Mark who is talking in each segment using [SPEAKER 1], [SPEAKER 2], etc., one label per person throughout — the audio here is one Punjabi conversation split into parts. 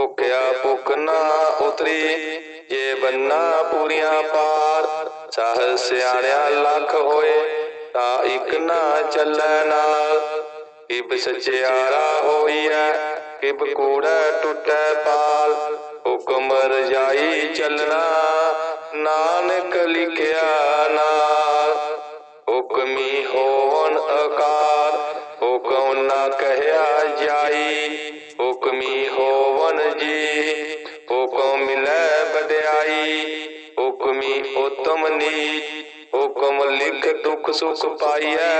[SPEAKER 1] ਭੁਖਿਆ ਭੁੱਖ ਨਾ ਉਤਰੀ, ਜੇ ਬੰਨਾ ਪੂਰੀਆਂ ਪਾਰ ਸਾਹ ਸਿਆਣਿਆ ਲੱਖ ਹੋਏ, ਤਾਂ ਇੱਕ ਨਾ ਚੱਲੈ ਨਾਲ। ਕਿਬ ਸਚਿਆਰਾ ਹੋਈਐ ਕਿਬ ਕੂੜਾ ਟੁੱਟੈ ਪਾਲ। ਹੁਕਮ ਰਜਾਈ ਚੱਲਣਾ, ਨਾਨਕ ਲਿਖਿਆ ਨਾਲ। ਹੁਕਮੀ ਹੋਵਨ ਅਕਾਰ, ਹੁਕਮ ਨਾ ਕਹਿਆ ਜਾਈ। ਹੁਕਮੀ ਹੋਵਨ ਜੀ, ਹੁਕਮ ਮਿਲੈ ਬਦਿਆਈ ਹੁਕਮੀ ਉਤਮ ਨੀਚ ਹੁਕਮ ਲਿਖ ਦੁਖ ਸੁਖ ਪਾਈਐ,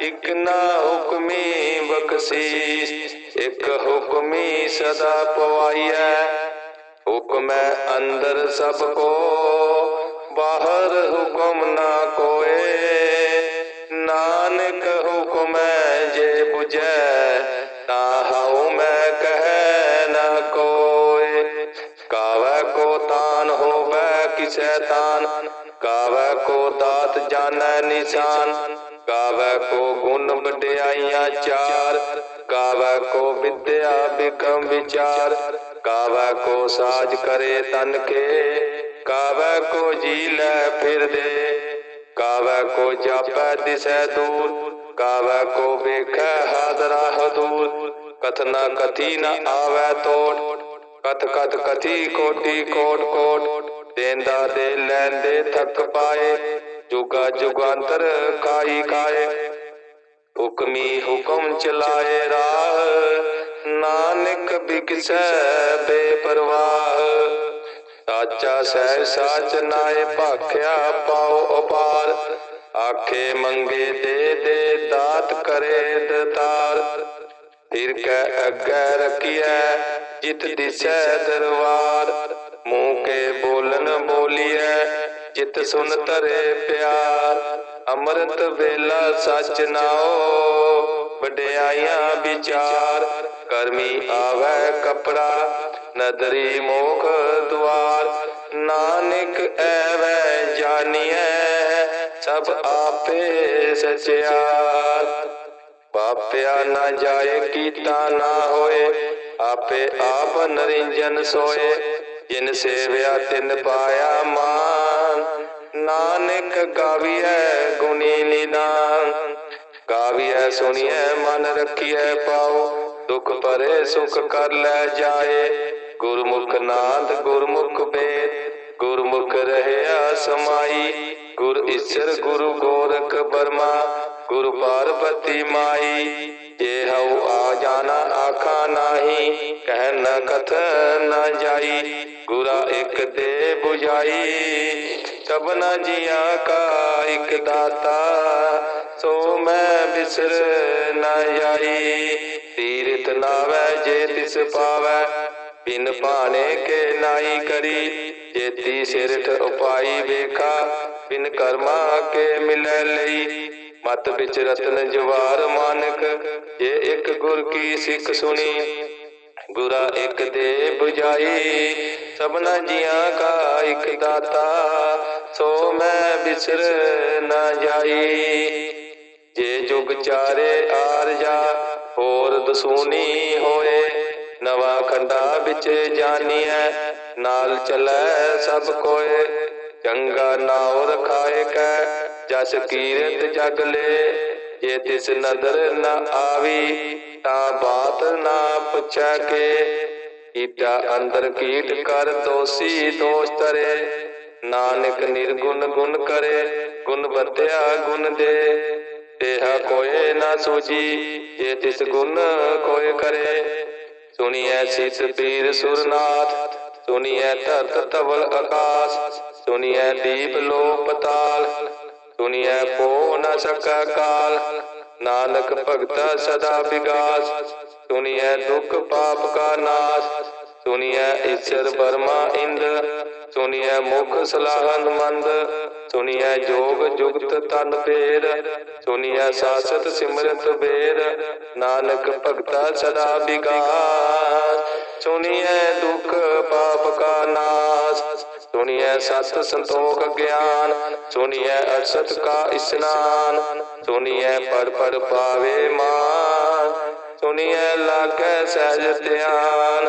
[SPEAKER 1] ਇਕ ਨਾ ਹੁਕਮੀ ਬਖਸ਼ੀਸ, ਇਕ ਹੁਕਮੀ ਸਦਾ ਪਵਾਈਐ। ਹੁਕਮੈ ਅੰਦਰ ਸਭ ਕੋ, ਬਾਹਰ ਹੁਕਮ ਨਾ ਕੋ ਵਿਚਾਰ ਕਾਵੈ ਕੋ ਸਾਜ ਕਰੇ ਤਨ ਕੇ ਕਾਵੈ ਕੋ ਜੀ ਲੈ ਫਿਰਦੇ ਕਾਵੈ ਕੋ ਜਾਪੈ ਦਿਸੈ ਦੂਰ ਕਾਵੈ ਕੋ ਵੇਖੈ ਹਾਦਰਾ ਹਦੂਰ ਕਥਨਾ ਕਥੀ ਨ ਆਵੈ ਤੋੜ, ਕਥ ਕਥ ਕਥੀ ਕੋਟੀ ਕੋਟ ਕੋਟ, ਦੇਂਦਾ ਦੇ ਲੈਂਦੇ ਥੱਕ ਪਾਏ, ਜੁਗਾ ਜੁਗਾਂਤਰ ਕਾਈ ਖਾਏ, ਹੁਕਮੀ ਹੁਕਮ ਚਲਾਏ ਰਾਹ ਨਾਨਕ ਬਿਕਸੈ ਬੇਪਰਵਾਹ। ਸਾਚਾ ਸਹਿ ਸਾਚ ਨਾਏ ਭਾਖਿਆ ਪਾਉ ਅਪਾਰ ਆਖੇ ਮੰਗੇ ਦੇ ਦੇ ਦਾਤ ਕਰੇ ਦਤਾਰ। ਫਿਰ ਕੈ ਅੱਗੇ ਰਖੀਐ, ਜਿਤ ਦਿਸੈ ਦਰਬਾਰ ਮੂੰਹ ਕੇ ਬੋਲਨ ਬੋਲੀਐ, ਜਿਤ ਸੁਨ ਤਰੇ ਪਿਆਰ। ਅੰਮ੍ਰਿਤ ਵੇਲਾ ਸਚ ਨਾਓ ਵਡਿਆਈਆਂ ਵਿਚਾਰ। ਕਰਮੀ ਆਵੈ ਕਪੜਾ, ਨਦਰੀ ਮੋਖ ਦੁਆਰ। ਨਾਨਕ ਐਵੈ ਜਾਣੀਐ ਸਭ ਆਪੇ ਸਚਿਆਰ। ਪਾਪਿਆ ਨਾ ਜਾਏ ਕੀਤਾ ਨਾ ਹੋਏ, ਆਪੇ ਆਪ ਨਰਿੰਜਨ ਸੋਏ। ਜਿਨ ਸੇਵਿਆ ਤਿਨ ਪਾਇਆ ਮਾਨ। ਨਾਨਕ ਗਾਵੀਐ ਗੁਣੀ ਨਿਦਾਨ। ਗਾਵੀਐ ਸੁਣੀਐ ਮਨ ਰੱਖੀਐ ਪਾਉ ਦੁਖ ਪਰੇ ਸੁਖ ਕਰ ਲੈ ਜਾਏ। ਗੁਰਮੁਖ ਨਾਦ ਗੁਰਮੁਖ ਵੇਦ ਗੁਰਮੁਖ ਰਹਿਆ ਸਮਾਈ। ਗੁਰ ਈਸ਼ਰ, ਗੁਰੂ ਗੋਰਖ ਬਰਮਾ। ਗੁਰ ਪਾਰਬਤੀ ਮਾਈ। ਜੇ ਹਉ ਆ ਜਾਣਾ, ਆਖਾ ਨਾਹੀ। ਕਹਿ ਨ ਕਥ ਨ ਜਾਈ। ਗੁਰਾ ਇੱਕ ਦੇ 부ਜਾਈ ਸਭਨਾ ਜੀਆਂ ਕਾ ਇੱਕ ਦਾਤਾ। ਸੋ ਮੈਂ ਬਿਸਰ ਨ ਜਾਈ। ਤੀਰਤ ਨਾਵੈ ਜੇ ਤਿਸ ਪਾਵੈ, ਬਿਨ ਭਾਣੇ ਕੇ ਨਾਈ ਕਰੀ। ਜੇਤੀ ਸਿਰਠ ਉਪਾਈ ਵੇਖਾ, ਬਿਨ ਕਰਮਾ ਕੇ ਮਿਲੈ ਲਈ। ਮਤ ਵਿੱਚ ਰਤਨ ਜਵਾਰ ਮਾਨਕ, ਜੇ ਇੱਕ ਗੁਰ ਕੀ ਸਿੱਖ ਸੁਣੀ, ਗੁਰਾ ਇੱਕ ਦੇ 부ਜਾਈ। ਸਭਨਾ ਜੀਆਂ ਕਾ ਇੱਕ ਦਾਤਾ, ਸੋ ਮੈਂ ਬਿਸਰ ਨਾ ਜਾਈ। ਜੇ ਜੁਗ ਚਾਰੇ ਆਰ ਜਾ ਹੋਰ ਦਸੂਨੀ ਹੋਏ, ਨਵਾ ਖੰਡਾ ਵਿੱਚ ਜਾਣੀਐ ਨਾਲ ਚਲੈ ਸਭ ਕੋਏ। ਚੰਗਾ ਨਾਉ ਰਖਾਏ ਕੈ, ਜਸ ਕੀਰਤ ਜਗ ਲੈ। ਜੇ ਤਿਸ ਨਦਰ ਨ ਆਵੀ, ਤਾਂ ਬਾਤ ਨਾ ਪੁੱਛੈ ਕੇ। ਕੀਟਾ ਅੰਦਰ ਕੀਟ ਕਰ ਦੋਸੀ ਦੋਸ਼ ਤਰੇ ਨਾਨਕ ਨਿਰਗੁਣ ਗੁਣ ਕਰੇ, ਗੁਣ ਬਤਿਆ ਗੁਣ ਦੇ। ਤੇਹਾ ਕੋਏ ਨਾ ਸੂਜੀ ਜੇ ਤਿਸ ਗੁਣ ਕੋਏ ਕਰੇ। ਸੁਣੀਐ ਸਿਸ ਪੀਰ ਸੁਰਨਾਥ, ਸੁਣੀਐ ਧਰਤ ਤਵਲ ਆਕਾਸ਼, ਸੁਣੀਐ ਦੀਪ ਲੋ ਪਤਾਲ ਸੁਣੀਐ ਪੋ ਨ ਸਕੈ ਕਾਲ। ਨਾਨਕ ਭਗਤਾ ਸਦਾ ਵਿਗਾਸ, ਸੁਣੀਐ ਦੁਖ ਪਾਪ ਕਾ ਨਾਸ, ਸੁਣੀਐ ਈਸ਼ਰ ਬਰਮਾ ਇੰਦ ਸੁਣੀਐ ਮੁਖ ਸਲਾਹਨ ਮੰਦ ਸੁਣੀਐ ਜੋਗ ਜੁਗਤ ਤਨ ਪੇਰ ਸੁਣੀਐ ਸਾਸਤ ਸਿਮਰਤ ਬੇਰ, ਨਾਨਕ ਭਗਤਾ ਸਦਾ ਬਿਗਾਸ ਸੁਣੀਐ ਦੁਖ ਪਾਪ ਕਾ ਨਾਸ, ਸੁਣੀਐ ਸਤ ਸੰਤੋਖ ਗਿਆਨ, ਸੁਣੀਐ ਅਰਸਤ ਕਾ ਇਸਨਾਨ, ਸੁਣੀਐ ਪੜ ਪੜ ਪਾਵੇ ਮਾਨ। ਸੁਣੀਐ ਲਾਗੈ ਸਹਿਜ ਧਿਆਨ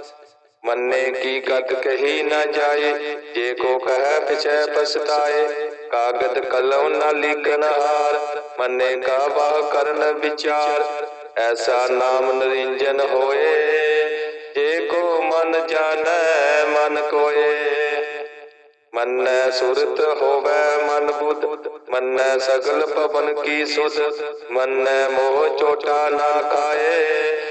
[SPEAKER 1] ਮੰਨੇ ਕੀ ਗਤ ਕਹੀ ਨਾ ਜਾਏ, ਜੇ ਕੋ ਕਹੈ ਪਿਛੈ ਪਛਤਾਏ, ਕਾਗਦ ਕਲਮ ਨਾ ਲਿਖਨ ਹਾਰ, ਮੰਨੇ ਕਾ ਬਾਹ ਕਰਨ ਵਿਚਾਰ, ਐਸਾ ਨਾਮ ਨਰਿੰਜਨ ਹੋਏ, ਜੇ ਕੋ ਮਨ ਜਾਣੈ, ਮਨ ਕੋਏ। ਮੰਨੈ ਸੁਰਤ ਹੋਵੇ ਮਨ ਬੁੱਧ, ਮੰਨੈ ਸਗਲ ਪਵਨ ਕੀ ਸੁਧ, ਮੰਨੈ ਮੋਹ ਚੋਟਾ ਨਾ ਖਾਏ।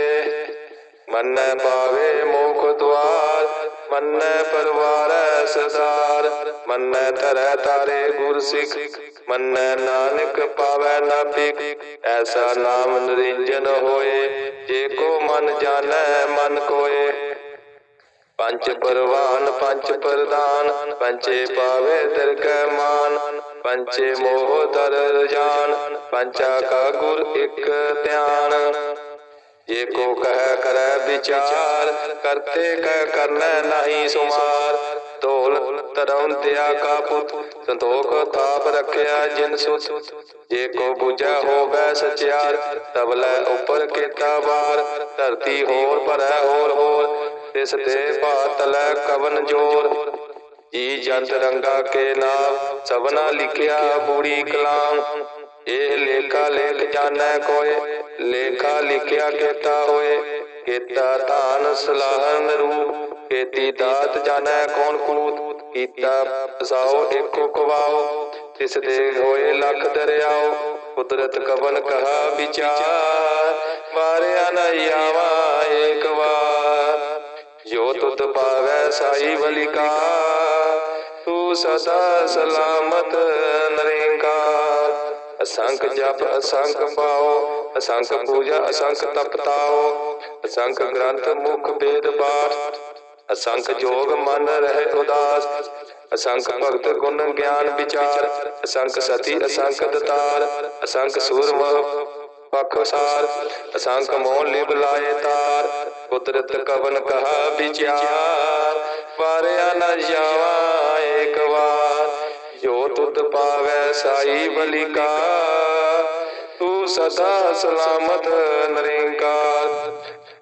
[SPEAKER 1] ਮੰਨੈ ਪਾਵੇ ਮੋਖ ਦਵਾਰ ਮੰਨੈ ਪਰਵਾਰੈ ਸਦਾਰ, ਮੰਨੈ ਧਰੈ ਤਾਰੇ ਗੁਰ ਸਿੱਖ ਮੰਨੈ ਨਾਨਕ ਪਾਵੈ ਨਾ ਭਿਖ ਐਸਾ ਨਾਮ ਨਰਿੰਜਨ ਹੋਏ, ਜੇ ਕੋ ਮਨ ਜਾਣੈ, ਮਨ ਕੋਏ। ਪੰਚ ਪਰਵਾਨ, ਪੰਚ ਪ੍ਰਦਾਨ, ਪੰਚੇ ਪਾਵੇ ਦਰਗਹਿ ਮਾਨ, ਪੰਚੇ ਮੋਹ ਦਰ ਜਾਨ, ਪੰਚਾ ਕਾ ਗੁਰ ਇਕ ਧਿਆਨ। ਜੇ ਕੋ ਕਹਿ ਕਰੈ ਵਿਚਾਰ, ਕਰਤੇ ਕਹਿ ਕਰਨਾ ਨਹੀਂ ਸੁਮਾਰ। ਢੋਲ ਤਰਉ ਤਿਆ ਕਾ ਪੁੱਤ, ਸੰਤੋਖ ਤਾਪ ਰਖਿਆ ਜਿਨ ਸੁਤ। ਜੇ ਕੋ ਬੁਝੈ ਹੋਵੇ ਸਚਿਆਰ ਤਬਲੇ ਉਪਰ ਕੀਤਾ ਬਾਰ ਧਰਤੀ ਹੋਰ ਭਰੈ ਹੋਰ ਹੋਰ, ਤਿਸ ਤੇ ਭਾਤਲੈ ਕਵਨ ਜੋਰ। ਜੀ ਜੰਤ ਰੰਗਾ ਕੇ ਨਾਮ ਸਭਨਾ ਲਿਖਿਆ ਬੂੜੀ ਕਲਾਮ। ਇਹ ਲੇਖਾ ਲੇਖ ਜਾਣੈ ਕੋਏ, ਲੇਖਾ ਲਿਖਿਆ ਕੀਤਾ ਹੋਏ। ਕੀਤਾ ਧਾਨ ਸਲਾਹਨ ਰੂਪ, ਕੀਤੀ ਦਾਤ ਜਾਣੈ ਕੌਣ ਕੂਤ। ਕੀਤਾ ਫਸਾਓ, ਏਕੋ ਕਵਾਓ। ਤਿਸ ਦੇ ਹੋਏ ਲੱਖ ਦਰਿਆਓ, ਕੁਦਰਤ ਕਵਨ ਕਹਾ ਵਿਚਾਰ। ਮਾਰਿਆ ਨ ਆਵਾ ਏਕ ਵਾਰ। ਜੋ ਤੁਧ ਪਾਵੈ ਸਾਈ ਬਲਿਕਾ ਤੂੰ ਸਦਾ ਸਲਾਮਤ ਨਰੇਂਕਾਰ। ਅਸੰਖ ਜਪ, ਅਸੰਖ ਪਾਓ ਅਸੰਖ ਪੂਜਾ, ਅਸੰਖ ਤਪਤਾਓ ਅਸੰਖ ਗ੍ਰੰਥ ਮੁਖ ਵੇਦ ਪਾਠ ਅਸੰਖ ਜੋਗ ਮਨ ਰਹੇ ਉਦਾਸ, ਅਸੰਖ ਭਗਤ ਗੁਣ ਗਿਆਨ ਵਿਚਾਰ, ਅਸੰਖ ਸਤੀ, ਅਸੰਖ ਦਤਾਰ, ਅਸੰਖ ਸੂਰਮ ਪਖਸਾਰ ਅਸੰਖ ਮੋਹ ਲਿਵ ਲਾਏ ਤਾਰ, ਕੁਦਰਤ ਕਵਨ ਕਹਾ ਵਿਚਾਰ, ਵਾਰਿਆ ਨ ਜਾਵਾ ਏਕ ਵਾਰ। ਜੋ ਤੁਧ ਪਾਵੈ ਸਾਈ ਬਲਿਕਾ ਤੂੰ ਸਦਾ ਸਲਾਮਤ ਨਰਿੰਕਾਰ।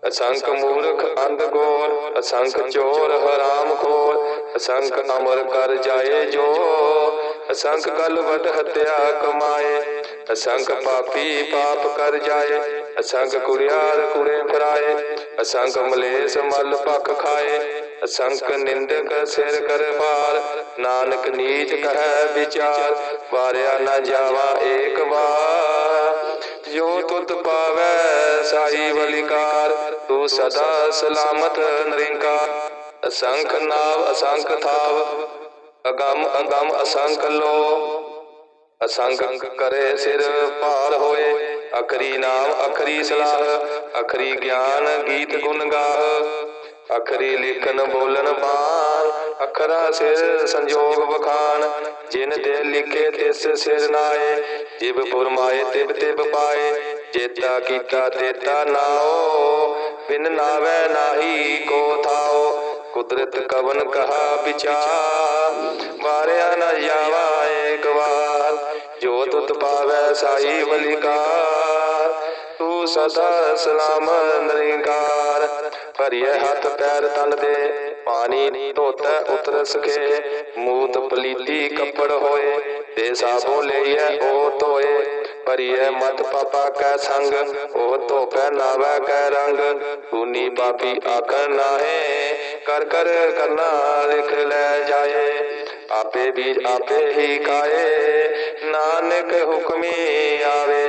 [SPEAKER 1] ਅਸੰਖ ਮੂਰਖ ਅੰਧ ਗੋਰ, ਅਸੰਖ ਚੋਰ ਹਰਾਮ ਖੋਰ, ਅਸੰਖ ਅਮਰ ਕਰ ਜਾਏ ਜੋ ਅਸੰਖ ਕਲ ਹਤਿਆ ਕਮਾਏ, ਅਸੰਖ ਪਾਪੀ ਪਾਪ ਕਰ ਜਾਏ, ਅਸੰਖ ਕੁੜਿਆਰ ਕੁੜੇ ਫਰਾਏ, ਅਸੰਖ ਮਲੇਸ ਮਲ ਭਖ ਖਾਏ। ਅਸੰਖ ਨਿੰਦਕ ਸਿਰ ਕਰ ਭਾਰ ਨਾਨਕ ਨੀਚ ਕਹੈ ਵਿਚਾਰ, ਵਾਰਿਆ ਨਾ ਜਾਵਾ ਏਕ ਵਾਰ। ਜੋ ਤੁਤ ਪਾਵੈ ਸਾਈ ਬਲਿਕਾਰ ਤੂੰ ਸਦਾ ਸਲਾਮਤ ਨਿਰੰਕਾਰ। ਅਸੰਖ ਨਾਵ ਅਸੰਖ ਥਾਵ, ਅਗੰਮ ਅਗੰਮ ਅਸੰਖ ਲੋ। ਅਸੰਖ ਕਰੇ ਸਿਰ ਭਾਰ ਹੋਏ, ਅਖਰੀ ਨਾਮ ਅਖਰੀ ਸਲਾਹ, ਅਖਰੀ ਗਿਆਨ ਗੀਤ ਗੁਣ ਗਾਹ। ਅਖਰੀ ਲਿਖਨ ਬੋਲਨ ਬਾਣ ਅਖਰਾ ਸਿਰ ਸੰਜੋਗ ਵਖਾਨ। ਜਿਨ ਤੇ ਲਿਖੇ ਤਿਸ ਸਿਰ ਨਾਏ, ਜਿਬ ਫੁਰਮਾਏ ਤਿਬ ਤਿਬ ਪਾਏ। ਜੇਤਾ ਕੀਤਾ ਤੇਤਾ ਨਾਓ, ਬਿਨ ਨਾਵੇ ਨਾਹੀ ਕੋ ਥਾਓ। ਕੁਦਰਤ ਕਵਨ ਕਹਾ ਵਿਚਾਰ, ਵਾਰਿਆ ਨ ਜਾਵਾ ਏਕ ਵਾਰ ਪਾਵੈ ਸਾਈ ਬਲਿਕਾਰ ਤੂੰ ਸਦਾ ਸਲਾਮ ਨਿਰੰਕਾਰ। ਭਰੀਏ ਹੱਥ ਪੈਰ ਤਨ ਦੇ, ਪਾਣੀ ਧੋਤਾ ਉਤਰ ਸਕੇ ਮੂਤ ਪਲੀਤੀ ਕੱਪੜ ਹੋਏ ਤੇ ਸਾਬੋ ਲਈਐ ਉਹ ਧੋਏ। ਭਰੀਏ ਮਤ ਪਾਪਾ ਕੈ ਸੰਗ ਉਹ ਧੋਪੈ ਨਾਵੈ ਕੈ ਰੰਗ। ਤੂਨੀ ਪਾਪੀ ਆਖਣ ਨਾਹੇ, ਕਰ ਕਰ ਕਰਨਾ ਲਿਖ ਲੈ ਜਾਏ। ਆਪੇ ਵੀ ਆਪੇ ਹੀ ਕਾਏ ਨਾਨਕ ਹੁਕਮੀ ਆਵੇ।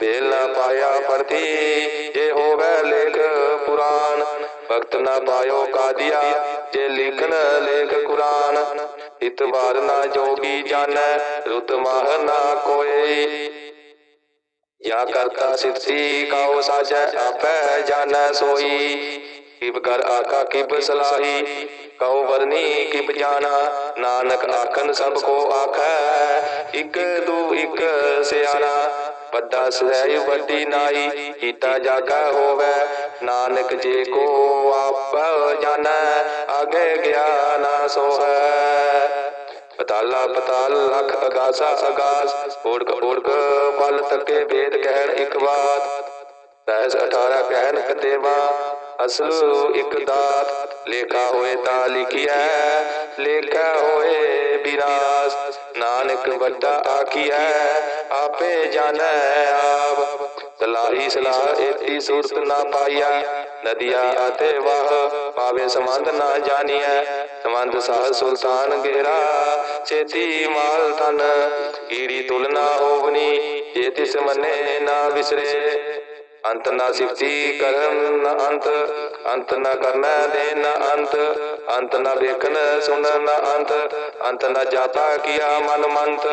[SPEAKER 1] ਵੇਲਾ ਪਾਇਆ ਪਰਤੀ ਇਹ ਹੋਵੇ ਲੇਖ ਪੁਰਾਨ ਭਗਤ ਨਾ ਪਾਇਓ ਕਾਦੀਆ ਜੇ ਲਿਖਨ ਲੇਖ ਕੁਰਾਨ ਇਤਵਾਰ ਨਾ ਜੋਗੀ ਜਾਣੈ ਰੁਤ ਮਾਹ ਨਾ ਕੋਈ या करता सिद्धि काओ साजै आपै जानੈ सोई किब कर आका किब सलाही कहो वरनी किब जाना नानक आखन सब को आखै इक दू इक सियाना ਵੱਡਾ ਸਹਿ ਵੱਡੀ ਨਾਈ ਕੀਤਾ ਜਾਗਾ ਹੋਵੇ। ਨਾਨਕ ਜੇ ਕੋ ਆਪ ਜਾਣੈ ਆਗੇ ਗਿਆਨ ਸੋਹੈ। ਪਤਾਲਾ ਪਤਾਲ ਲਖ ਅਗਾਸਾ ਅਗਾਸ ਓੜਕ ਓੜਕ ਬਲ ਤੱਕੇ ਵੇਦ ਕਹਿਣ ਇੱਕ ਬਾਤ ਸਹਿਸ 18 ਕਹਿਣ ਕਤੇਵਾ, ਅਸਲ ਇੱਕ ਦਾਤ। ਲੇਖਾ ਹੋਏ ਤਾਂ ਲਿਖਿਆ ਲੇਖਾ ਹੋਏ ਬਿਨਾਸ ਨਾਨਕ ਵੱਡਾ ਆਖੀਐ, ਆਪੇ ਜਾਣੈ ਆਪ। ਸਲਾਹੀ ਸਲਾਹ, ਏਤੀ ਸੂਰਤ ਨਾ ਪਾਈਆ ਨਦੀਆ ਅਤੇ ਵਾਹ ਪਾਵੇ ਸੰਬੰਧ ਨਾ ਜਾਣੀਐ। ਸੰਬੰਧ ਸਾਹ ਸੁਲਤਾਨ ਗੇਰਾ ਚੇਤੀ ਮਾਲ ਤਨ ਕੀੜੀ ਤੁਲਨਾ ਹੋਵਨੀ, ਜੇ ਤਿਸ ਮੰਨੇ ਨਾ ਵਿਸਰੇ। ਅੰਤ ਨਾ ਸਿਫਤੀ ਕਰਨ ਨਾ ਅੰਤ ਅੰਤ ਨਾ ਕਰਨਾ ਦੇ ਨਾ ਅੰਤ। ਅੰਤ ਨਾ ਵੇਖਣ, ਸੁਣਨ ਨਾ ਅੰਤ। ਅੰਤ ਨਾ ਜਾਪਾ ਕੀਆ ਮਨ ਮੰਤ।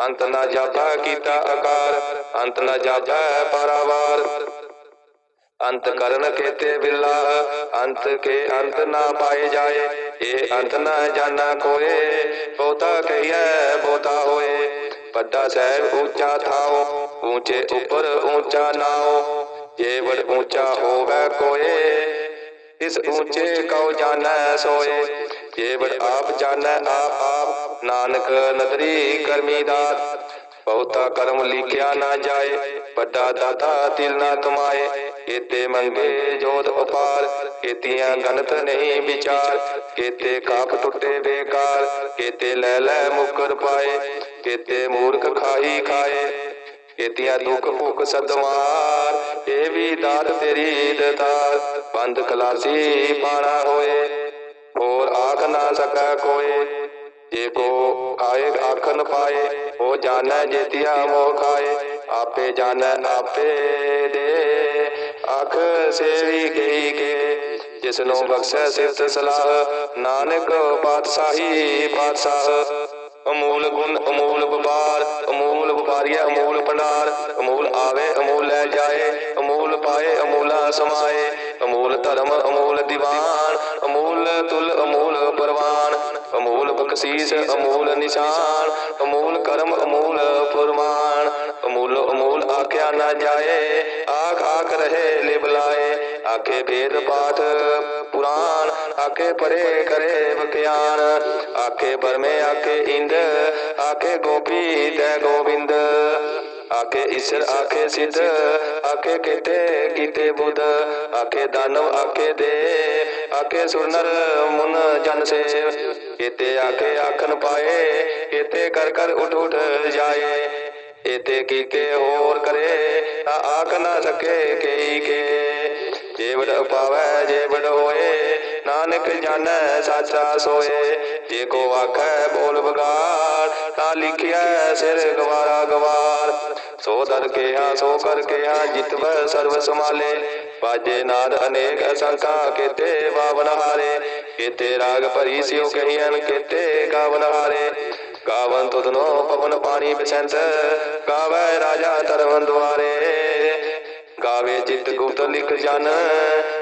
[SPEAKER 1] ਅੰਤ ਨਾ ਜਾਪਾ ਕੀਤਾ ਆਕਾਰ। ਅੰਤ ਨਾ ਜਾਪਾ ਪਰਾਵਾਰ। ਅੰਤ ਕਰਨ ਕੇਤੇ ਬਿਲਾ। ਅੰਤ ਕੇ ਅੰਤ ਨਾ ਪਾਏ ਜਾਏ। ਇਹ ਅੰਤ ਨਾ ਜਾਣਾ ਕੋਏ। ਬਹੁਤਾ ਕਹੀਐ, ਬਹੁਤਾ ਹੋਏ। ਵੱਡਾ ਸਹਿਬ ਉੱਚਾ ਥਾਓ। ਉੱਚੇ ਉੱਪਰ ਉੱਚਾ ਨਾਓ। ਜੇ ਵਡ ਉੱਚਾ ਹੋਵੇ ਕੋਏ ਇਸ ਉੱਚੇ ਕਉ ਜਾਣੈ ਸੋਏ। ਜੇ ਵਡ ਆਪ ਜਾਣੈ ਆਪ ਆਪ। ਨਾਨਕ ਨਦਰੀ ਕਰਮੀ ਦਾਤ। ਬਹੁਤਾ ਕਰਮ ਲਿਖਿਆ ਨਾ ਜਾਏ। ਵੱਡਾ ਦਾਤਾ ਤਿਲ ਨਾ ਕਮਾਏ। ਕੀਤੇ ਮੰਗੇ ਜੋਤ ਉਪਾਰ। ਕੀਤੀਆਂ ਗਨਤ ਨਹੀਂ ਵਿਚਾਰ। ਕੀਤੇ ਕਾਪ ਟੁੱਟੇ ਬੇਕਾਰ। ਕੀਤੇ ਲੈ ਲੈ ਮੁਕਰ ਪਾਏ। ਕੀਤੇ ਮੂਰਖ ਖਾਈ ਖਾਏ। ਕੀਤੀਆਂ ਦੁੱਖ ਭੁੱਖ ਸਦਵਾਰ ਇਹ ਵੀ ਦਾਤ ਤੇਰੀ ਦਤਾਰ। ਬੰਦ ਖਲਾਸੀ ਪਾਣਾ ਹੋਏ, ਹੋਰ ਆਖ ਨਾ ਸਕੈ ਕੋਏ ਜੇ ਕੋ ਆਏ ਆਖਨ ਪਾਏ, ਉਹ ਜਾਣੈ ਜੇਤਿਆ ਮੋਹ ਖਾਏ। ਆਪੇ ਜਾਣੈ, ਆਪੇ ਦੇ। ਆਖ ਸੇਵੀ ਗਈ ਕੇ, ਜਿਸ ਨੂੰ ਬਖਸ਼ੈ ਸਿਫਤ ਸਲਾਹ, ਨਾਨਕ ਪਾਤਸ਼ਾਹੀ ਪਾਤਸ਼ਾਹ। ਅਮੂਲ ਗੁਣ, ਅਮੂਲ ਵਪਾਰ ਅਮੂਲ ਵਪਾਰੀਆ ਅਮੂਲ ਭੰਡਾਰ। ਅਮੂਲ ਆਵੇ, ਅਮੂਲ ਲੈ ਜਾਏ। ਅਮੂਲ ਪਾਏ, ਅਮੂਲਾ ਸਮਾਏ। ਅਮੂਲ ਧਰਮ, ਅਮੂਲ ਦੀਵਾਨ। ਅਮੂਲ ਤੁਲ, ਅਮੂਲ ਪਰਵਾਨ। ਅਮੂਲ ਬਖਸ਼ੀਸ, ਅਮੂਲ ਨਿਸ਼ਾਨ। ਅਮੂਲ ਕਰਮ, ਅਮੂਲ ਫਰਮਾਨ। ਅਮੂਲ ਅਮੂਲ ਆਖਿਆ ਨਾ ਜਾਏ। ਆਖ ਆਖ ਰਹੇ ਲਿਬਲਾਏ ਆਖੇ ਭੇਦ ਪਾਠ ਪੁਰਾਨ। ਆਖੇ ਪਰੇ ਕਰੇ ਬਖਿਆਨ ਆਖੇ ਬਰਮੇ ਆਖੇ ਇੰਦ। ਆਖੇ ਗੋਪੀ ਤੈ ਗੋਬਿੰਦ ਆਖੇ ਈਸ਼ਰ, ਆਖੇ ਸਿੱਧ, ਆਖੇ ਕੀਤੇ ਕੀਤੇ ਬੁੱਧ। ਆਖੇ ਦਾਨਵ, ਆਖੇ ਦੇ, ਆਖੇ ਸੁਰਨਰ, ਮੁਨ ਜਨ ਸੇਵ ਕੀਤੇ ਆਖੇ ਆਖਨ ਪਾਏ ਕੀਤੇ ਕਰ ਕਰ ਉਠ ਉਠ ਜਾਏ। ਇਤੇ ਕੀਤੇ ਹੋਰ ਕਰੇ, ਤਾਂ ਆਖ ਨਾ ਸਕੇ ਕਈ ਕੇ। ਜੇ ਵਡ ਪਾਵੈ ਜੇ ਹੋਏ ਨਾਨਕ ਜਾਣੈ ਸਾਚਾ ਸੋਏ, ਜੇ ਕੋ ਆਖੈ ਬੋਲ ਬਗਾੜ ਤਾਂ ਲਿਖਿਆ ਸਿਰ ਗਵਾਰਾ ਗਵਾਰ। ਸੋ ਦਰ ਕੇ ਸੋ ਕਰ ਕੇ ਜਿਤਵੈ ਸਰਬ ਸਮਾਲੇ ਬਾਜੇ ਨਾਦ ਅਨੇਕ ਅਸੰਖਾ ਕੀਤੇ ਬਾਵਨ ਹਾਰੇ। ਕੀਤੇ ਰਾਗ ਭਰੀ ਸਿਉ ਕਹੀਨ ਕੀਤੇ ਗਾਵਨ ਹਾਰੇ। ਗਾਵਨ ਤੁਧਨੋ ਪਵਨ ਪਾਣੀ ਬਿਸੰਤ ਗਾਵੇ ਰਾਜਾ ਧਰਮ ਦੁਆਰੇ। ਗਾਵੇ ਜਿਤ ਗੁਪਤ ਲਿਖ ਜਨ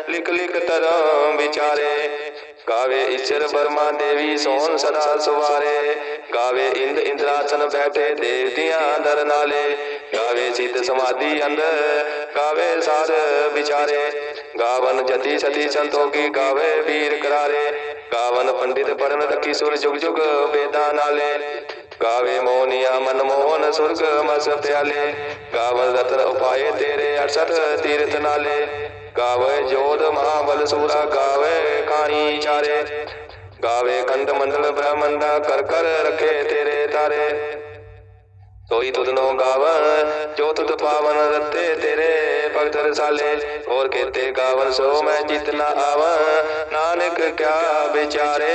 [SPEAKER 1] ਲਿਖ ਲਿਖ ਧਰਮ ਵਿਚਾਰੇ। ਗਾਵੇ ਈਸ਼ਰ ਬਰਮਾ ਦੇਵੀ ਸੋਹਣ ਸਦਾ ਸੁਵਾਰੇ। ਗਾਵੇ ਇੰਦ ਇੰਦਰਾਸਨ ਬੈਠੇ ਦੇਵਤਿਆਂ ਦਰ ਨਾਲੇ। ਗਾਵੇ ਸਿੱਧ ਸਮਾਧੀ ਅੰਦਰ, ਗਾਵੇ ਸਾਧ ਵਿਚਾਰੇ। ਗਾਵਨ ਜਤੀ ਸਤੀ ਸੰਤੋਗੀ ਗਾਵੇ ਵੀਰ ਕਰਾਰੇ। ਗਾਵਨ ਪੰਡਿਤ ਪੜਨ ਰਖੀ ਸੁਰ ਜੁਗ ਜੁਗ ਵੇਦਾਂ ਨਾਲੇ। ਗਾਵੇ ਮੋਨੀਆ ਮਨ ਮੋਹਨ ਸੁਰਗ ਮਸ ਪਿਆਲੇ। ਗਾਵਨ ਰਤਨ ਉਪਾਏ ਤੇਰੇ 68 ਤੀਰਥ ਨਾਲੇ। ਗਾਵੇ ਜੋਧ ਮਹਾਬਲ ਸੂਰਾ, ਗਾਵੇ ਕਾਣੀ ਚਾਰੇ। ਗਾਵੇ ਖੰਡ ਮੰਡਲ ਬ੍ਰਹਮੰਡਾ ਕਰ ਕਰ ਰਖੇ ਤੇਰੇ ਤਾਰੇ। ਸੋਈ ਤੁਧਨੋ ਗਾਵਨ ਜੋ ਤੁਧ ਪਾਵਨ ਰਤੇ ਤੇਰੇ ਭਗਤ ਰਸਾਲੇ। ਹੋਰ ਕੇਤੇ ਗਾਵਨ ਸੋ ਮੈਂ ਜਿਤਨਾ ਆਵਾਂ, ਨਾਨਕ ਕਿਆ ਵਿਚਾਰੇ।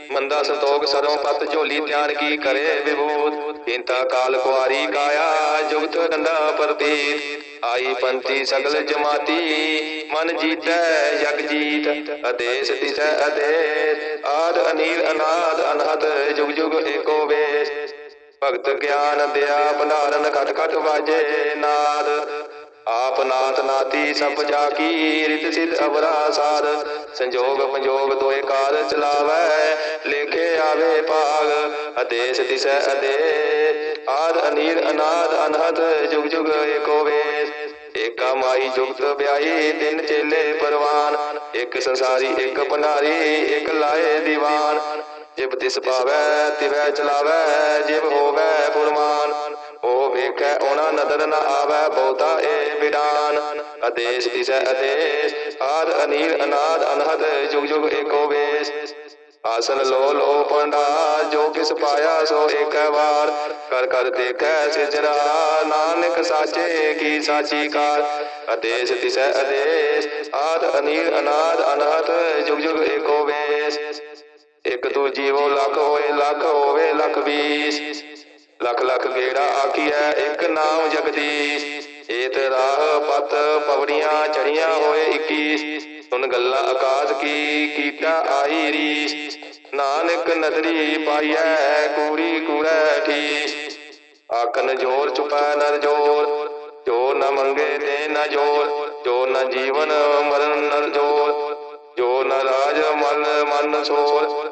[SPEAKER 1] ਮੰਦਾ ਸੰਤੋਖ ਸਰੋਂ ਪਤ ਝੋਲੀ ਧਿਆਨ ਕੀ ਕਰੇ ਵਿਭੂਤ? ਇੰਤਾ ਕਾਲ ਕੁਆਰੀ ਕਾਇਆ, ਜੁਗਤ ਡੰਡਾ ਪ੍ਰਤੀਤ। ਆਈ ਪੰਥੀ ਸਗਲ ਜਮਾਤੀ, ਮਨ ਜੀਤੈ, ਜਗ ਜੀਤ। ਅਦੇਸ ਤਿਸੈ ਅਦੇਸ ਆਦ ਅਨੀਲ ਅਨਾਦ ਅਨਹਦ ਜੁਗ ਜੁਗ ਏਕੋ ਵੇਸ। ਭਗਤ ਗਿਆਨ ਦਿਆ, ਭੰਡਾਰਨ ਘਟ ਘਟ ਵਾਜੇ ਨਾਦ। ਆਪ ਨਾਥ ਨਾਤੀ ਸਭ ਜਾ ਕੀ ਰਿਤ ਸਿਧ ਅਵਰਾ ਸਾਰ। ਸੰਜੋਗ ਪੰਜੋਗ ਦੋਏ ਕਾਰ ਚਲਾਵੈ, ਲੇਖੇ ਆਵੇ ਭਾਗ ਅਦੇਸ ਦਿਸੈ ਅਦੇ ਆਦ ਅਨੀਰ ਅਨਾਦ ਅਨਹਦ, ਜੁਗ ਜੁਗ ਏਕੋ ਵੇਸ। ਏਕਾ ਮਾਈ ਜੁਗਤ ਵਿਆਹੀ, ਤਿੰਨ ਚੇਲੇ ਪਰਵਾਨ। ਇੱਕ ਸੰਸਾਰੀ, ਇੱਕ ਭੰਡਾਰੀ, ਇੱਕ ਲਾਏ ਦੀਵਾਨ। ਜਿਬ ਤਿਸ ਪਾਵੈ, ਤਿਵੈ ਚਲਾਵੈ, ਜਿਬ ਹੋਵੈ ਫੁਰਮਾਨ ਵੇਖੈ ਉਹਨਾਂ ਨਦਰ ਨ ਆਵੈ ਬਹੁਤਾ ਏ ਬਿਡਾਨ ਆਦੇਸ਼, ਦਿਸੈ ਆਦੇਸ਼, ਆਦ, ਅਨੀਲ, ਅਨਾਦ, ਅਨਹਦ ਜੁਗ ਜੁਗ ਏਕੋ ਵੇਸ। ਆਸਨ ਲੋ ਲੋ ਪੰਡਾ ਜੋ ਕਿਸ ਪਾਇਆ ਸੋ ਏਕ ਵਾਰ। ਕਰ ਕਰ ਦੇਖੈ ਸਿਜਰਾ, ਨਾਨਕ ਸਾਚੇ ਕੀ ਸਾਚੀ ਕਾਰ। ਆਦੇਸ਼, ਦਿਸੈ ਆਦੇਸ਼, ਆਦ, ਅਨੀਲ, ਅਨਾਦ, ਅਨਹਦ ਜੁਗ ਜੁਗ ਏਕੋ ਵੇਸ। ਇੱਕ ਤੂੰ ਜੀਵੋ ਲੱਖ ਹੋਏ, ਲੱਖ ਹੋਵੇ, ਲੱਖ ਵੀਸ ਲਖ ਲੱਖ ਗੇੜਾ ਆਖੀਐ, ਇੱਕ ਨਾਮ ਜਗਦੀਸ਼। ਏਤ ਰਾਹ ਪਤ ਪਵੜੀਆਂ ਚੜੀਆਂ ਹੋਏ 21 ਸੁਨ ਗੱਲਾਂ ਆਕਾਸ਼ ਕੀ, ਕੀਟਾ ਆਈ ਰੀਸ। ਨਾਨਕ ਨਦਰੀ ਪਾਈਐ, ਕੂੜੀ ਕੂੜੈ ਠੀਸ। ਆਖਨ ਜੋਰ ਚੁਪੈ ਨਰ ਜੋਰ, ਜੋ ਨ ਮੰਗੇ ਦੇ ਨ ਜੋਰ, ਜੋ ਨ ਜੀਵਨ ਮਰਨ ਨਰ ਜੋਰ, ਜੋ ਨ ਰਾਜ ਮਨ ਮਨ ਸੋਰ।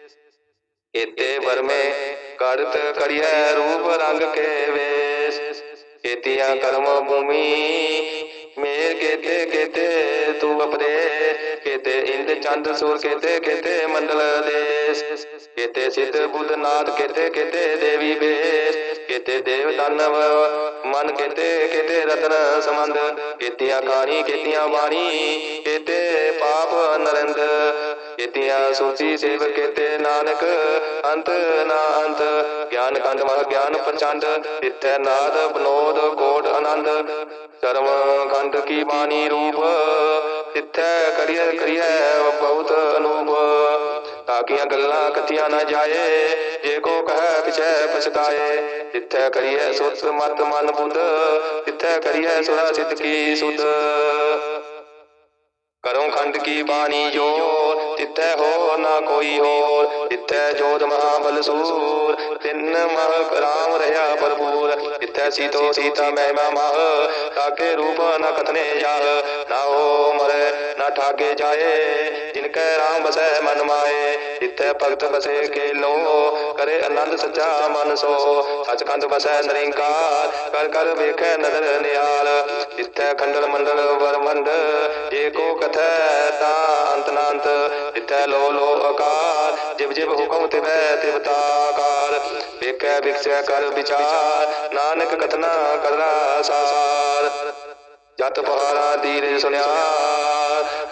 [SPEAKER 1] ਕੇਤੇ ਵਰਮੇ ਕਰਤ ਕਰਿਐ ਰੂਪ ਰੰਗ ਕੇ ਵੇਸ। ਕੇਤੀਆਂ ਕਰਮ ਭੂਮੀ ਮੇਰ ਕੇਤੇ ਕੇਤੇ ਤੂੰ ਅਪਰੇ ਕੇਤੇ ਇੰਦ ਚੰਦ ਸੂਰ ਕੇਤੇ ਕੇਤੇ ਮੰਡਲ ਦੇਸ। ਕੇਤੇ ਸਿੱਧ ਬੁੱਧ ਨਾਥ ਕੇਤੇ ਕੇਤੇ ਦੇਵੀ ਬੇਸ ਕੇਤੇ ਦੇਵ ਦਾਨਵ ਮਨ ਕੇਤੇ ਕੇਤੇ ਰਤਨ ਸਮੰਦ ਕੇਤੀਆਂ ਖਾਣੀ ਕੇਤੀਆਂ ਬਾਣੀ ਕੇਤੇ ਪਾਪ ਨਰਿੰਦ। ਕੇਤੀਆਂ ਸੂਚੀ ਸੇਵ ਕੇਤੇ ਨਾਨਕ, ਅੰਤ ਨਾ ਅੰਤ, ਗਿਆਨ ਕੰਡ ਮਹ ਗਿਆਨ ਪ੍ਰਚੰਡ, ਤਿੱਥੈ ਨਾਦ ਬਨੋਦ ਕੋਟ ਆਨੰਦ। ਕਰਮ ਕੰਡ ਕੀ ਬਾਣੀ ਰੂਪ, ਤਿੱਥੈ ਕਰਿਐ ਕਰਿਐ ਬਹੁਤ ਅਨੂਪ। ਤਾਕੀਆਂ ਗੱਲਾਂ ਕਥੀਆਂ ਨਾ ਜਾਏ, ਜੇ ਕੋ ਕਹੈ ਪਿਛੈ ਪਛਤਾਏ। ਤਿੱਥੈ ਕਰੀਐ ਸੁਤ ਮਤ ਮਨ ਬੁੱਧ, ਤਿੱਥੈ ਕਰੀਐ ਸੁਰਾ ਸਿੱਧ ਕੀ ਸੁਧ। ਕਰੋ ਖੰਡ ਕੀ ਬਾਣੀ ਜੋਰ ਤਿੱਥੈ ਹੋ ਨਾ ਕੋਈ ਹੋਰ ਤਿੱਥੈ ਜੋਤ ਮਹਾਬਲ ਸੂਰ, ਤਿੰਨ ਮਹ ਰਾਮ ਰਹਾ ਭਰਪੂਰ ਤਿੱਥੈ ਸੀਤੋ ਸੀਤਾ ਮਹਿਮਾ ਮਹ, ਤਾਕੇ ਰੂਪ ਨ ਕਥਨੇ ਜਾਹ, ਨਾ ਹੋ ਮਰੇ, ਨਾ ਠਾਗੇ ਜਾਏ ਜਿਨ ਕੈ ਰਾਮ ਬਸੈ ਮਨ ਮਾਏ ਤਿੱਥੈ ਭਗਤ ਬਸੇ ਕੇ ਲੋ ਕਰੇ ਆਨੰਦ ਸੱਚਾ ਮਨ ਸੋ, ਸਚਖੰਡ ਬਸੈ ਨਿਰੰਕਾਰ ਕਰ ਕਰ ਵੇਖੈ ਨਦਰ ਨਿਹਾਲ ਤਿੱਥੈ ਖੰਡਲ ਮੰਡਲ ਵਰਮੰਡ ਏਕੋ ਕਥੈ ਤਾ ਅੰਤ ਨਾੰਤ ਤਿੱਥੈ ਲੋ ਲੋ ਅਕਾਰ ਜਿਵ ਜਿਵ ਹੁਕਮ ਤਿਵੈ, ਤਿਵ ਤਾਕਾਰ ਵੇਖੈ, ਵਿਖਸੈ, ਕਰ ਵਿਚਾਰ। ਨਾਨਕ ਕਥਨਾ ਕਰਨਾ ਸਾਰ ਜਤ ਪਹਾਰਾ ਦੀਰੇ ਸੁਨਿਆ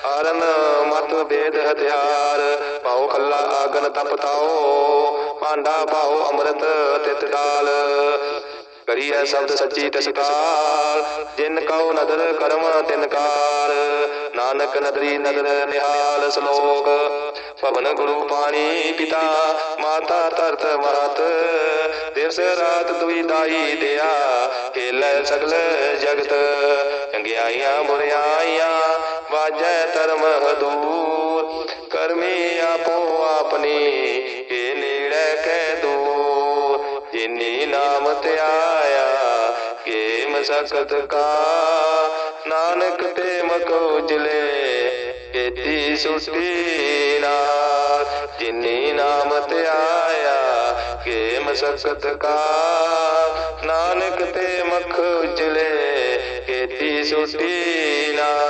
[SPEAKER 1] ਹਰਨ ਮਤ ਵੇਦ ਹਥਿਆਰ। ਪਾਉ ਖੱਲਾ ਆਗਨ ਤਪਤਾਓ ਭਾਂਡਾ ਪਾਉ ਅੰਮ੍ਰਿਤ ਤਿਤ ਡਾਲ। ਕਰੀਐ ਸ਼ਬਦ ਸੱਚੀ ਤਸਕਾਰ। ਜਿਨ ਕਉ ਨਦਰ ਕਰਮ ਤਿਨ ਕਾਰ ਨਾਨਕ ਨਦਰੀ ਨਦਰ ਨਿਹਾਲ ਸ਼ਲੋਕ। ਭਵਨ ਗੁਰੂ ਪਾਣੀ ਪਿਤਾ। ਮਾਤਾ ਧਰਤ ਮਾਤ ਦਿਵਸ ਰਾਤ ਦੁਈ ਦਾਈ ਦਿਆ। ਖੇਲੇ ਸਗਲ ਜਗਤ। ਚੰਗਿਆਈਆਂ ਬੁਰਿਆਈਆਂ ਵਾਜੈ ਧਰਮ ਹਦੂਰ। ਕਰਮੀ ਆਪੋ ਆਪਣੀ। ਇਹ ਨੇੜੇ ਕਹਿ ਦੂਰ। ਜਿਨੀ ਨਾਮ ਤੇ ਆਇਆ ਕੇ ਮਸਕਤ ਕਾ। ਨਾਨਕ ਤੇ ਮਕ ਉਜਲੇ, ਕੀਤੀ ਸੁਸਤੀ ਨਾਲ ਜਿਨੀ ਨਾਮ ਤੇ ਆਇਆ ਕੇ ਮਸਕਤ ਕਾ। ਨਾਨਕ ਤੇ ਮਖ ਉਜਲੇ, ਕੀਤੀ ਸੁਸਤੀ ਨਾਲ